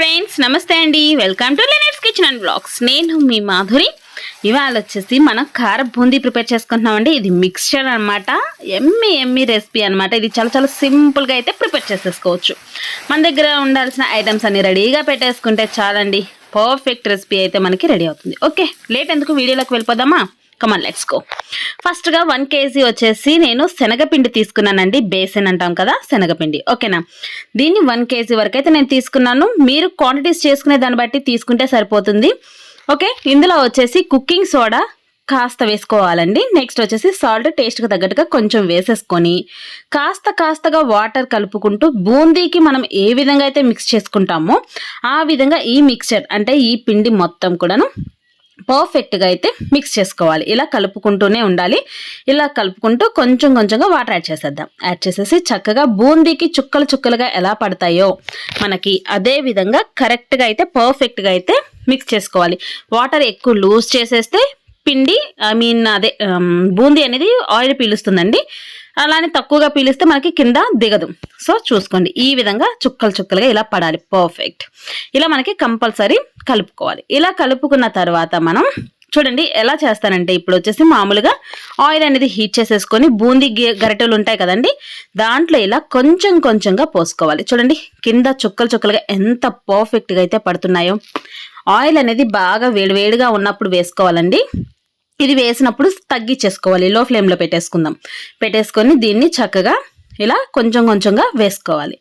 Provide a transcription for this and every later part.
Friends నమస్తే అండి. Welcome to Lynette's kitchen and blogs నేను మీ మాధురి. ఇవాళ వచ్చేసి మనం కార బూందీ ప్రిపేర్ చేసుకుంటున్నామండి. ఇది మిక్స్చర్ అన్నమాట. ఎమ్మి ఎమ్మి రెసిపీ అన్నమాట. ఇది చాలా చాలా సింపుల్గా అయితే ప్రిపేర్ చేసేసుకోవచ్చు. మన దగ్గర ఉండాల్సిన ఐటమ్స్ అన్ని రెడీగా పెట్టేసుకుంటే చాలండి. పర్ఫెక్ట్ రెసిపీ అయితే మనకి రెడీ అవుతుంది. ఓకే లేట్ ఎందుకు? వీడియోలోకి వెళ్ళిపోదామా? కమాన్ లెట్స్ గో ఫస్ట్గా వన్ కేజీ వచ్చేసి నేను శనగపిండి తీసుకున్నానండి బేసన్ అంటాం కదా శనగపిండి. ఓకేనా? దీన్ని వన్ కేజీ వరకు అయితే నేను తీసుకున్నాను. మీరు క్వాంటిటీస్ చేసుకునే దాన్ని బట్టి తీసుకుంటే సరిపోతుంది. ఓకే? ఇందులో వచ్చేసి కుకింగ్ సోడా కాస్త వేసుకోవాలండి. నెక్స్ట్ వచ్చేసి సాల్ట్ టేస్ట్కి తగ్గట్టుగా కొంచెం వేసేసుకొని కాస్త కాస్తగా వాటర్ కలుపుకుంటూ బూందీకి మనం ఏ విధంగా అయితే మిక్స్ చేసుకుంటామో ఆ విధంగా ఈ మిక్చర్ అంటే ఈ పిండి మొత్తం కూడాను పర్ఫెక్ట్గా అయితే మిక్స్ చేసుకోవాలి. ఇలా కలుపుకుంటూనే ఉండాలి. ఇలా కలుపుకుంటూ కొంచెం కొంచెంగా వాటర్ యాడ్ చేసేద్దాం. యాడ్ చేసేసి చక్కగా బూందీకి చుక్కలు చుక్కలుగా ఎలా పడతాయో మనకి అదే విధంగా కరెక్ట్గా అయితే పర్ఫెక్ట్గా అయితే మిక్స్ చేసుకోవాలి. వాటర్ ఎక్కువ లూజ్ చేసేస్తే పిండి ఐ మీన్ అదే బూందీ అనేది ఆయిల్ పీలుస్తుందండి. అలానే తక్కువగా పీలిస్తే మనకి కింద దిగదు. సో చూసుకోండి ఈ విధంగా చుక్కలు చుక్కలుగా ఇలా పడాలి. పర్ఫెక్ట్ ఇలా మనకి కంపల్సరీ కలుపుకోవాలి. ఇలా కలుపుకున్న తర్వాత మనం చూడండి ఎలా చేస్తానంటే ఇప్పుడు వచ్చేసి మామూలుగా ఆయిల్ అనేది హీట్ చేసేసుకొని బూందీ గి- గరిటెలు ఉంటాయి కదండి దాంట్లో ఇలా కొంచెం కొంచెంగా పోసుకోవాలి. చూడండి కింద చుక్కలు చుక్కలుగా ఎంత పర్ఫెక్ట్గా అయితే పడుతున్నాయో. ఆయిల్ అనేది బాగా వేడివేడిగా ఉన్నప్పుడు వేసుకోవాలండి. ఇది వేసినప్పుడు తగ్గించేసుకోవాలి. లో ఫ్లేమ్లో పెట్టేసుకుందాం. పెట్టేసుకొని దీన్ని చక్కగా ఇలా కొంచెం కొంచెంగా వేసుకోవాలి.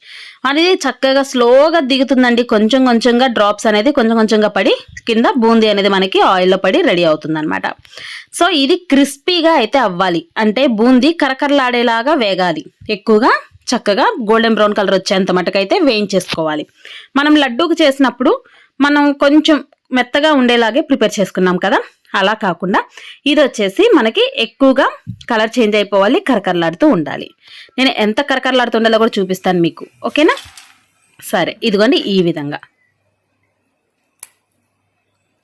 అనేది చక్కగా స్లోగా దిగుతుందండి. కొంచెం కొంచెంగా డ్రాప్స్ అనేది కొంచెం కొంచెంగా పడి కింద బూందీ అనేది మనకి ఆయిల్లో పడి రెడీ అవుతుందన్నమాట. సో ఇది క్రిస్పీగా అయితే అవ్వాలి. అంటే బూందీ కరకరలాడేలాగా వేగాలి. ఎక్కువగా చక్కగా గోల్డెన్ బ్రౌన్ కలర్ వచ్చేంత మటుకైతే వేయించేసుకోవాలి. మనం లడ్డూకు చేసినప్పుడు మనం కొంచెం మెత్తగా ఉండేలాగే ప్రిపేర్ చేసుకున్నాం కదా? అలా కాకుండా ఇది వచ్చేసి మనకి ఎక్కువగా కలర్ చేంజ్ అయిపోవాలి కరకరలాడుతూ ఉండాలి. నేను ఎంత కరకరలాడుతూ ఉండాలో కూడా చూపిస్తాను మీకు. ఓకేనా? సరే ఇదిగోండి ఈ విధంగా.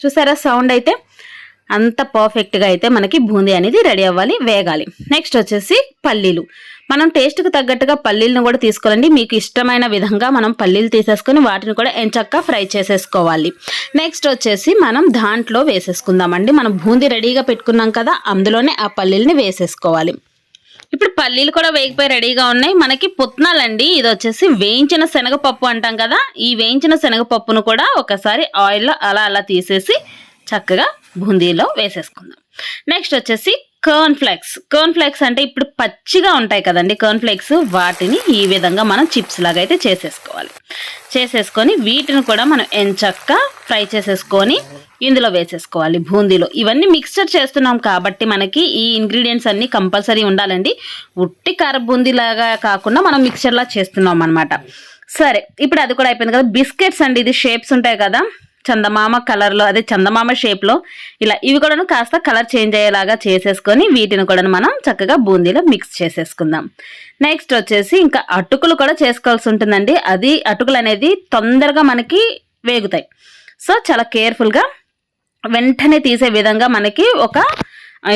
చూసారా సౌండ్ అయితే? అంత పర్ఫెక్ట్గా అయితే మనకి బూందీ అనేది రెడీ అవ్వాలి వేగాలి. నెక్స్ట్ వచ్చేసి పల్లీలు. మనం టేస్ట్కి తగ్గట్టుగా పల్లీలను కూడా తీసుకోవాలండి. మీకు ఇష్టమైన విధంగా మనం పల్లీలు తీసేసుకొని వాటిని కూడా ఎంచక్క ఫ్రై చేసేసుకోవాలి. నెక్స్ట్ వచ్చేసి మనం దాంట్లో వేసేసుకుందామండి. మనం బూందీ రెడీగా పెట్టుకున్నాం కదా అందులోనే ఆ పల్లీలని వేసేసుకోవాలి. ఇప్పుడు పల్లీలు కూడా వేగిపోయి రెడీగా ఉన్నాయి. మనకి పుట్నాలండి. ఇది వచ్చేసి వేయించిన శనగపప్పు అంటాం కదా ఈ వేయించిన శనగపప్పును కూడా ఒకసారి ఆయిల్లో అలా అలా తీసేసి చక్కగా బూందీలో వేసేసుకుందాం. నెక్స్ట్ వచ్చేసి కర్న్ ఫ్లేక్స్ కర్న్ ఫ్లేక్స్ అంటే ఇప్పుడు పచ్చిగా ఉంటాయి కదండి కర్న్ ఫ్లేక్స్ వాటిని ఈ విధంగా మనం చిప్స్ లాగా అయితే చేసేసుకోవాలి. చేసేసుకొని వీటిని కూడా మనం ఎంచక్క ఫ్రై చేసేసుకొని ఇందులో వేసేసుకోవాలి బూందీలో. ఇవన్నీ మిక్స్చర్ చేస్తున్నాం కాబట్టి మనకి ఈ ఇంగ్రీడియంట్స్ అన్నీ కంపల్సరీ ఉండాలండి. ఉట్టి కార బూందీ లాగా కాకుండా మనం మిక్చర్లా చేస్తున్నాం అనమాట సరే ఇప్పుడు అది కూడా అయిపోయింది కదా. బిస్కెట్స్ అండి ఇది షేప్స్ ఉంటాయి కదా. చందమామ కలర్లో అదే చందమామ షేప్లో ఇలా ఇవి కూడాను కాస్త కలర్ చేంజ్ అయ్యేలాగా చేసేసుకొని వీటిని కూడా మనం చక్కగా బూందీలో మిక్స్ చేసేసుకుందాం. నెక్స్ట్ వచ్చేసి ఇంకా అటుకులు కూడా చేసుకోవాల్సి ఉంటుందండి. అది అటుకులు అనేది తొందరగా మనకి వేగుతాయి. సో చాలా కేర్ఫుల్గా వెంటనే తీసే విధంగా మనకి ఒక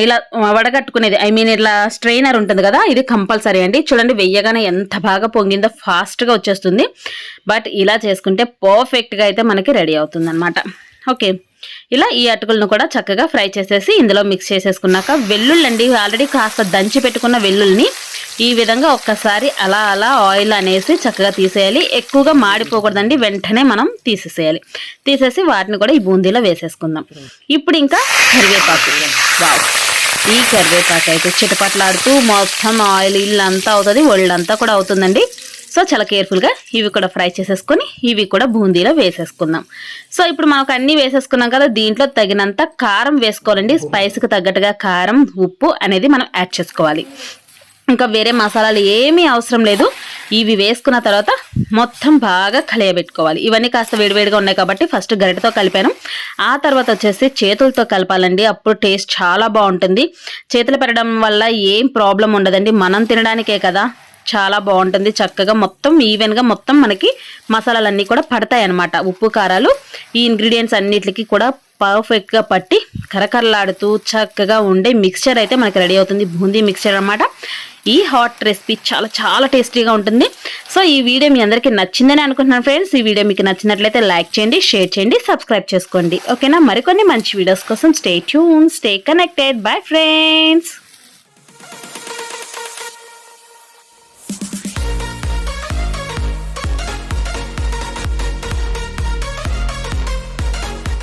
ఇలా వడగట్టుకునేది. ఐ మీన్ ఇట్లా స్ట్రైనర్ ఉంటుంది కదా ఇది కంపల్సరీ అండి. చూడండి వెయ్యగానే ఎంత బాగా పొంగిందో ఫాస్ట్గా వచ్చేస్తుంది. బట్ ఇలా చేసుకుంటే పర్ఫెక్ట్గా అయితే మనకి రెడీ అవుతుంది అనమాట ఓకే ఇలా ఈ అటుకులను కూడా చక్కగా ఫ్రై చేసేసి ఇందులో మిక్స్ చేసేసుకున్నాక వెల్లుల్లి ఆల్రెడీ కాస్త దంచి పెట్టుకున్న వెల్లుల్ని ఈ విధంగా ఒక్కసారి అలా అలా ఆయిల్ అనేసి చక్కగా తీసేయాలి. ఎక్కువగా మాడిపోకూడదండి. వెంటనే మనం తీసేసేయాలి. తీసేసి వాటిని కూడా ఈ బూందీలో వేసేసుకుందాం. ఇప్పుడు ఇంకా కరివేపాకు. వావ్. ఈ కరివేపాకు అయితే చిటపట్లాడుతూ మొత్తం ఆయిల్ ఇల్లంతా అవుతుంది. ఒళ్ళంతా కూడా అవుతుందండి. సో చాలా కేర్ఫుల్గా ఇవి కూడా ఫ్రై చేసేసుకొని ఇవి కూడా బూందీలో వేసేసుకుందాం. సో ఇప్పుడు మనకు అన్నీ వేసేసుకున్నాం కదా దీంట్లో తగినంత కారం వేసుకోవాలండి. స్పైస్కి తగ్గట్టుగా కారం ఉప్పు అనేది మనం యాడ్ చేసుకోవాలి. ఇంకా వేరే మసాలాలు ఏమీ అవసరం లేదు. ఇవి వేసుకున్న తర్వాత మొత్తం బాగా కలియబెట్టుకోవాలి. ఇవన్నీ కాస్త వేడివేడిగా ఉన్నాయి కాబట్టి ఫస్ట్ గరిటతో కలిపాను. ఆ తర్వాత వచ్చేసి చేతులతో కలపాలండి. అప్పుడు టేస్ట్ చాలా బాగుంటుంది. చేతులు పెట్టడం వల్ల ఏం ప్రాబ్లం ఉండదండి. మనం తినడానికే కదా. చాలా బాగుంటుంది. చక్కగా మొత్తం ఈవెన్గా మొత్తం మనకి మసాలాలన్నీ కూడా పడతాయి అన్నమాట ఉప్పు కారాలు ఈ ఇంగ్రీడియంట్స్ అన్నిటికీ కూడా పర్ఫెక్ట్గా పట్టి కరకరలాడుతూ చక్కగా ఉండే మిక్స్చర్ అయితే మనకి రెడీ అవుతుంది. బూందీ మిక్స్చర్ అనమాట ఈ హాట్ రెసిపీ చాలా చాలా టేస్టీగా ఉంటుంది. సో ఈ వీడియో మీ అందరికీ నచ్చిందని అనుకుంటున్నాను ఫ్రెండ్స్ ఈ వీడియో మీకు నచ్చినట్లయితే లైక్ చేయండి షేర్ చేయండి సబ్స్క్రైబ్ చేసుకోండి. ఓకేనా మరికొన్ని మంచి వీడియోస్ కోసం stay tune stay connected bye friends